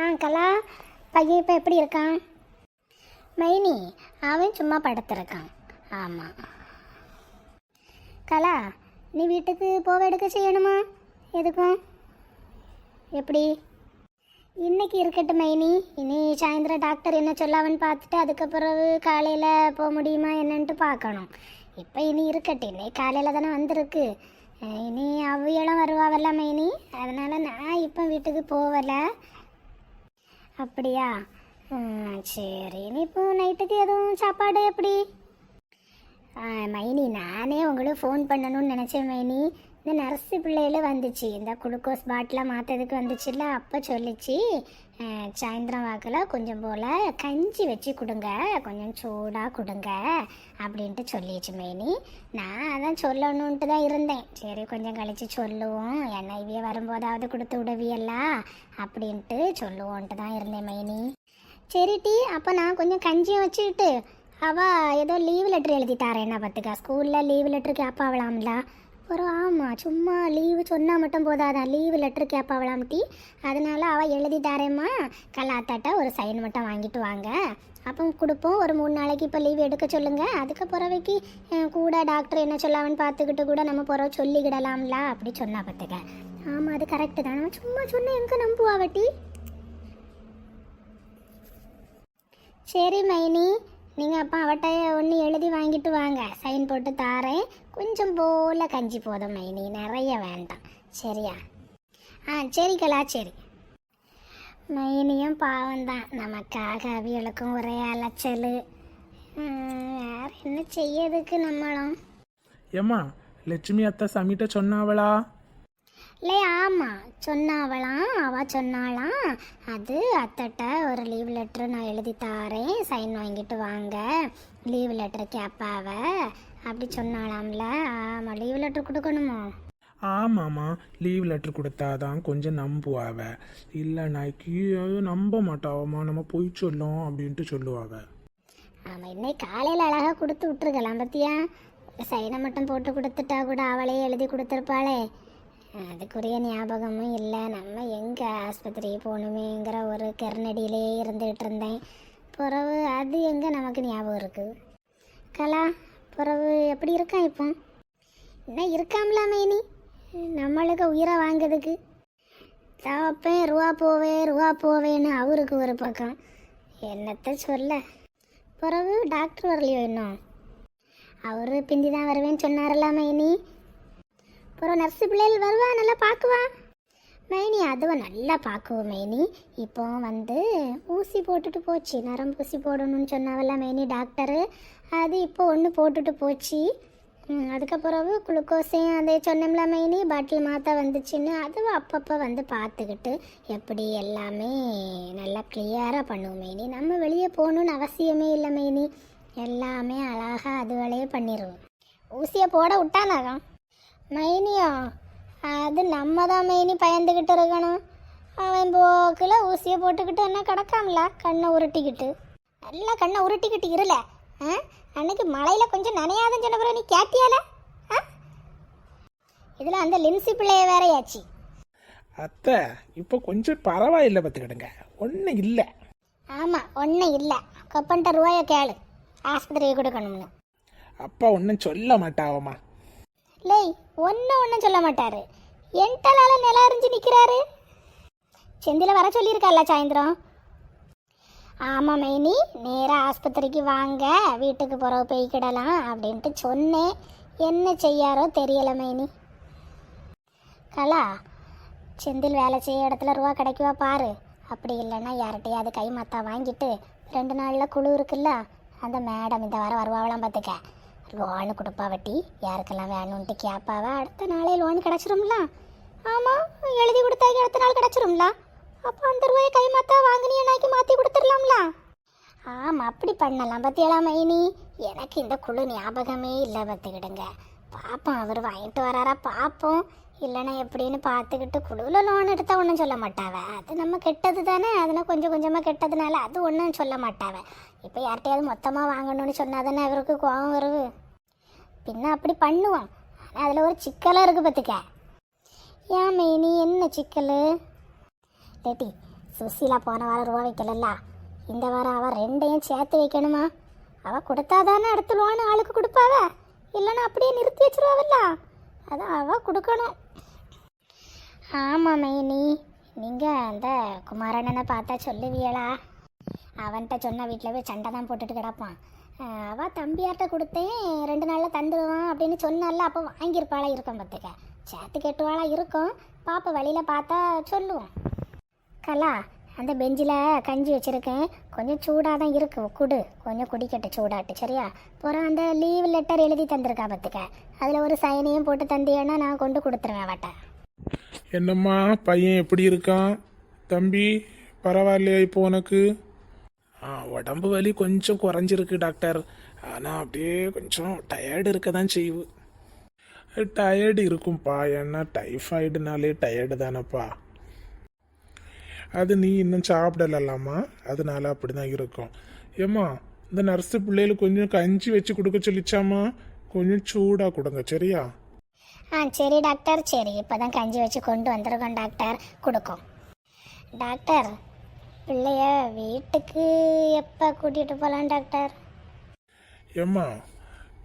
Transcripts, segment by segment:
ஆ கலா பையன் இப்போ எப்படி இருக்கான்? மைனி அவன் சும்மா படுத்திருக்கான். ஆமாம் கலா நீ வீட்டுக்கு போக எடுக்க செய்யணுமா? எதுக்கும்? எப்படி? இன்னைக்கு இருக்கட்டும் மைனி. இனி சாயந்தரம் டாக்டர் என்ன சொல்லாவன்னு பார்த்துட்டு அதுக்கப்புறம் காலையில் போக முடியுமா என்னன்ட்டு பார்க்கணும். இப்போ இனி இருக்கட்டும். இன்னைக்கு காலையில் தானே வந்திருக்கு. இனி அவ்வியெல்லாம் வருவாவல்ல மைனி. அதனால் நான் இப்போ வீட்டுக்கு போகலை. அப்படியா? சரி நீ இப்போ நைட்டுக்கு எதுவும் சாப்பாடு எப்படி? மைனி நானே உங்களுக்கு ஃபோன் பண்ணணும்னு நினச்சேன் மைனி. இந்த நர்ஸு பிள்ளையில வந்துச்சு. இந்த குளுக்கோஸ் பாட்டிலாக மாற்றதுக்கு வந்துச்சுல்ல அப்போ சொல்லிச்சு சாயந்தரம் வாக்கில் கொஞ்சம் போல் கஞ்சி வச்சு கொடுங்க கொஞ்சம் சூடாக கொடுங்க அப்படின்ட்டு சொல்லிச்சு மேனி. நான் அதான் சொல்லணுன்ட்டு தான் இருந்தேன். சரி கொஞ்சம் கழித்து சொல்லுவோம். என்ன இவிய வரும்போதாவது கொடுத்து விடுவியல்ல அப்படின்ட்டு சொல்லுவோன்ட்டு தான் இருந்தேன் மேனி. சரி டி அப்போ நான் கொஞ்சம் கஞ்சியும் வச்சுக்கிட்டு அவள் ஏதோ லீவ் லெட்டர் எழுதி தாரேன்னா பார்த்துக்கா ஸ்கூலில் லீவ் லெட்டர் கேட்பாவலாம்ல அப்புறம் ஆமாம் சும்மா லீவு சொன்னால் மட்டும் போதாதான் லீவு லெட்டர் கேட்பாவலாம் அதனால் அதனால அவள் எழுதி தாரேம்மா. கலாத்தாட்ட ஒரு சைன் மட்டும் வாங்கிட்டு வாங்க. அப்போ கொடுப்போம். ஒரு மூணு நாளைக்கு இப்போ லீவ் எடுக்க சொல்லுங்கள் அதுக்கு பிறவைக்கு கூட டாக்டர் என்ன சொல்லாவன்னு பார்த்துக்கிட்டு கூட நம்ம போகிறோம் சொல்லிக்கிடலாம்ல அப்படி சொன்னா பார்த்துக்க. ஆமாம் அது கரெக்டு தான். நம்ம சும்மா சொன்னால் எங்கே நம்புவாவட்டி சரி மைனி. நீங்கள் அப்போ அவட்ட ஒன்று எழுதி வாங்கிட்டு வாங்க. சைன் போட்டு தாரேன். கொஞ்சம் போல கஞ்சி போதும் மைனி நிறைய வேண்டாம். சரியா? ஆ சரி சரி. மைனியும் பாவம் தான் நமக்காக அவியலுக்கும் ஒரே அலைச்சல். வேற என்ன செய்யறதுக்கு நம்மளும்? ஏம்மா லட்சுமி அத்தை சமிட்ட சொன்னாவளா? இல்லை ஆமாம் சொன்னாவளாம் அவ சொன்னாலாம் அது அத்தட்ட ஒரு லீவ் லெட்டர் நான் எழுதி தாரேன். சைன் வாங்கிட்டு வாங்க. லீவ் லெட்டர் கேட்பாவ அப்படி சொன்னாலாம்ல ஆமாம் லீவ் லெட்டர் கொடுக்கணுமோ? ஆமாம்மா. லீவ் லெட்டர் கொடுத்தாதான் கொஞ்சம் நம்புவாவ இல்லை நாய்க்கு நம்ப மாட்டாவம்மா. நம்ம பொய் சொல்லோம் அப்படின்ட்டு சொல்லுவாவ. ஆமாம் இன்னைக்கு காலையில் அழகாக கொடுத்து விட்டுருக்கலாம் பத்தியா? சைனை மட்டும் போட்டு கொடுத்துட்டா கூட அவளே எழுதி கொடுத்துருப்பாளே. அதுக்குரிய ஞாபகமும் இல்லை. நம்ம எங்கே ஆஸ்பத்திரி போகணுமேங்கிற ஒரு கருணடியிலே இருந்துகிட்டு இருந்தேன் பிறவு அது எங்கே நமக்கு ஞாபகம் இருக்குது கலா பிறவு எப்படி இருக்கான் இப்போ? என்ன இருக்காம்ல மேனி? நம்மளுக்கு உயிரை வாங்குறதுக்கு. தாப்பேன் ரூபா போவேன் ரூபா போவேன்னு அவருக்கு ஒரு பக்கம். என்னத்த சொல்ல? பிறகு டாக்டர் வரலையோ இன்னும்? அவரு பிந்தி தான் வருவேன்னு சொன்னாரல்ல மைனி. அப்புறம் நர்ஸு பிள்ளைகள் வருவா நல்லா பார்க்குவா? மைனி அதுவும் நல்லா பார்க்குவோம் மைனி. இப்போ வந்து ஊசி போட்டுட்டு போச்சு. நரம்பு ஊசி போடணும்னு சொன்னாவல்ல மைனி டாக்டரு. அது இப்போ ஒன்று போட்டுட்டு போச்சு. அதுக்கப்புறம் குளுக்கோஸையும் அதே சொன்னோம்ல மைனி பாட்டில் மாத்தா வந்துச்சுன்னு அதுவும் அப்பப்போ வந்து பார்த்துக்கிட்டு எப்படி எல்லாமே நல்லா கிளியராக பண்ணுவோம் மைனி. நம்ம வெளியே போகணுன்னு அவசியமே இல்லை மைனி. எல்லாமே அழகாக அதுவளையே பண்ணிடுவோம் ஊசியை போட விட்டானாகும் மைனியா? அது நம்ம தான் மைனி பயந்துக்கிட்டு இருக்கணும். அவன் போக்கில் ஊசியை போட்டுக்கிட்டு என்ன கிடக்காமல? கண்ணை உருட்டிக்கிட்டு. நல்லா கண்ணை உருட்டிக்கிட்டு இருல ஆ? அன்னைக்கு மழையில் கொஞ்சம் நனையாதுன்னு சொன்ன பிறகு நீ கேட்டியால? ஆ? இதில் அந்த லின்சி பிள்ளைய வேறையாச்சு. அத்தை இப்போ கொஞ்சம் பரவாயில்லை பார்த்துக்கிடுங்க. ஒன்றும் இல்லை. ஆமாம் ஒன்றும் இல்லை. கொப்பன்ட்ட ரூபாயை கேளு. ஆஸ்பத்திரியை கொடுக்கணும்னு. அப்பா ஒன்றும் சொல்ல மாட்டாவம்மா. லேய் ஒன்றும் ஒன்றும் சொல்ல மாட்டார். என்டலால நில அறிஞ்சு நிற்கிறாரு செந்தில வர சொல்லியிருக்கால சாயந்தரம்? ஆமாம் மைனி நேராக ஆஸ்பத்திரிக்கு வாங்க வீட்டுக்கு பிறகு போய்க்கிடலாம் அப்படின்ட்டு சொன்னேன். என்ன செய்யாரோ தெரியலை மைனி. கலா செந்தில் வேலை செய்ய இடத்துல ரூபா கிடைக்குவா பாரு. அப்படி இல்லைன்னா யார்கிட்டையாவது கை மத்தா வாங்கிட்டு ரெண்டு நாளில் குழு இருக்குல்ல அந்த மேடம் இந்த வாரம் வருவாவெல்லாம் பார்த்துக்க லோனு கொடுப்பா வட்டி. யாருக்கெல்லாம் வேணும்ன்ட்டு கேட்பாவ அடுத்த நாளே லோன் கிடச்சிரும்ல? ஆமாம் எழுதி கொடுத்தாக்கி அடுத்த நாள் கிடச்சிரும்ல? அப்போ அந்த ரூபாயை கை மாற்றா வாங்கினியனாக்கி மாற்றி கொடுத்துடலாம்ல? ஆமாம் அப்படி பண்ணலாம். பத்தியலாம் மைனி? எனக்கு இந்த குழு ஞாபகமே இல்லை பார்த்துக்கிடுங்க பார்ப்போம் அவர் வாங்கிட்டு வராரா பார்ப்போம் இல்லைன்னா எப்படின்னு பார்த்துக்கிட்டு குழுவில் லோன் எடுத்தா ஒன்றும் சொல்ல மாட்டாவ. அது நம்ம கெட்டது தானே அதில் கொஞ்சம் கொஞ்சமாக கெட்டதுனால அது ஒன்றும் சொல்ல மாட்டாவ. இப்போ யார்கிட்டயாவது மொத்தமாக வாங்கணும்னு சொன்னா தானே அவருக்கு கோவம் வருது. பின்ன அப்படி பண்ணுவோம் ஆனால் அதில் ஒரு சிக்கலாக இருக்குது பார்த்துக்க ஏன் மெய்னி என்ன சிக்கல்? லேட்டி சுசீலா போன வாரம் ரூபா வைக்கலல்ல. இந்த வாரம் அவள் ரெண்டையும் சேர்த்து வைக்கணுமா? அவள் கொடுத்தாதானே லோன் ஆளுக்கு கொடுப்பாவ? இல்லைன்னா அப்படியே நிறுத்தி வச்சிருவாவில்ல? அதான் அவள் கொடுக்கணும். ஆமாம் மெயினி நீங்கள் அந்த குமாரண்ணனை பார்த்தா சொல்லுவியலா அவன்கிட்ட சொன்ன வீட்டில் போய் சண்டை தான் போட்டுட்டு கிடப்பான். அவள் தம்பியார்கிட்ட கொடுத்தேன் ரெண்டு நாளில் தந்துடுவான் அப்படின்னு சொன்னால அப்போ வாங்கியிருப்பாளா இருக்கும் பார்த்துக்க. சேர்த்து கெட்டுவாளா இருக்கும். பாப்பா வழியில் பார்த்தா சொல்லுவோம். கலா அந்த பெஞ்சில் கஞ்சி வச்சுருக்கேன். கொஞ்சம் சூடாக தான் இருக்கு குடு. கொஞ்சம் குடிக்கட்டு சூடாட்டு சரியா? அப்புறம் அந்த லீவ் லெட்டர் எழுதி தந்திருக்கா பார்த்துக்க. அதில் ஒரு சைனையும் போட்டு தந்தியன்னா நான் கொண்டு கொடுத்துருவேன் அவட்ட. என்னம்மா பையன் எப்படி இருக்கான்? தம்பி பரவாயில்லையா இப்போ உனக்கு? உடம்பு வலி கொஞ்சம் குறைஞ்சிருக்கு டாக்டர் ஆனால் அப்படியே கொஞ்சம் டயர்டு இருக்க தான் செய்வு டயர்டு இருக்கும்ப்பா ஏன்னா டைஃபாய்டுனாலே டயர்டு தானேப்பா. அது நீ இன்னும் சாப்பிடலாமா அதனால அப்படி தான் இருக்கும். ஏம்மா இந்த நர்ஸு பிள்ளைகளுக்கு கொஞ்சம் கஞ்சி வச்சு கொடுக்க சொல்லிச்சாம்மா? கொஞ்சம் சூடாக கொடுங்க சரியா? ஆ சரி டாக்டர் சரி இப்போ தான் கஞ்சி வச்சு கொண்டு வந்திருக்கோம் டாக்டர் கொடுக்கும். டாக்டர் பிள்ளைய வீட்டுக்கு எப்போ கூட்டிகிட்டு போகலாம் டாக்டர்? ஏம்மா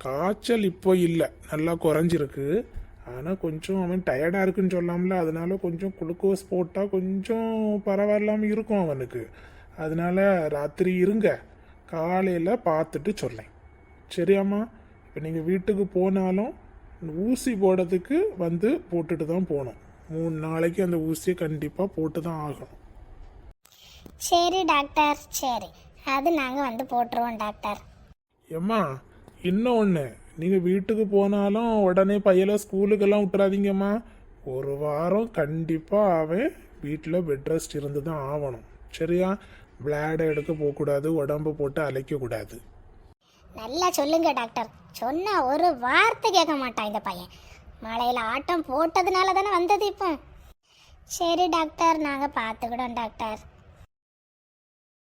காய்ச்சல் இப்போ இல்லை. நல்லா குறைஞ்சிருக்கு. ஆனால் கொஞ்சம் அவன் டயர்டாக இருக்குன்னு சொல்லாமல அதனால கொஞ்சம் குளுக்கோஸ் போட்டால் கொஞ்சம் பரவாயில்லாமல் இருக்கும் அவனுக்கு. அதனால ராத்திரி இருங்க. காலையில் பார்த்துட்டு சொல்லேன் சரியாம்மா? இப்போ நீங்கள் வீட்டுக்கு போனாலும் ஊசி போடுறதுக்கு வந்து போட்டுட்டு தான் போகணும். மூணு நாளைக்கு அந்த ஊசியை கண்டிப்பாக போட்டு தான் ஆகணும். சரி டாக்டர். சரி. அது நாங்கள் வந்து போட்டுருவோம் டாக்டர். ஏம்மா இன்னும் ஒன்று நீங்கள் வீட்டுக்கு போனாலும் உடனே பையலை ஸ்கூலுக்கெல்லாம் விட்டுறாதீங்கம்மா. ஒரு வாரம் கண்டிப்பாக அவன் வீட்டில் பெட் ரெஸ்ட் இருந்து தான் ஆகணும். சரியா? பிளாடை எடுக்க போகக்கூடாது உடம்பு போட்டு அலைக்கக்கூடாது நல்லா சொல்லுங்க டாக்டர். சொன்னா ஒரு வார்த்தை கேட்க மாட்டான் இந்த பையன். மழையில் ஆட்டம் போட்டதுனால தானே வந்தது இப்போ? சரி டாக்டர். நாங்கள் பார்த்துக்கிட்டோம் டாக்டர்.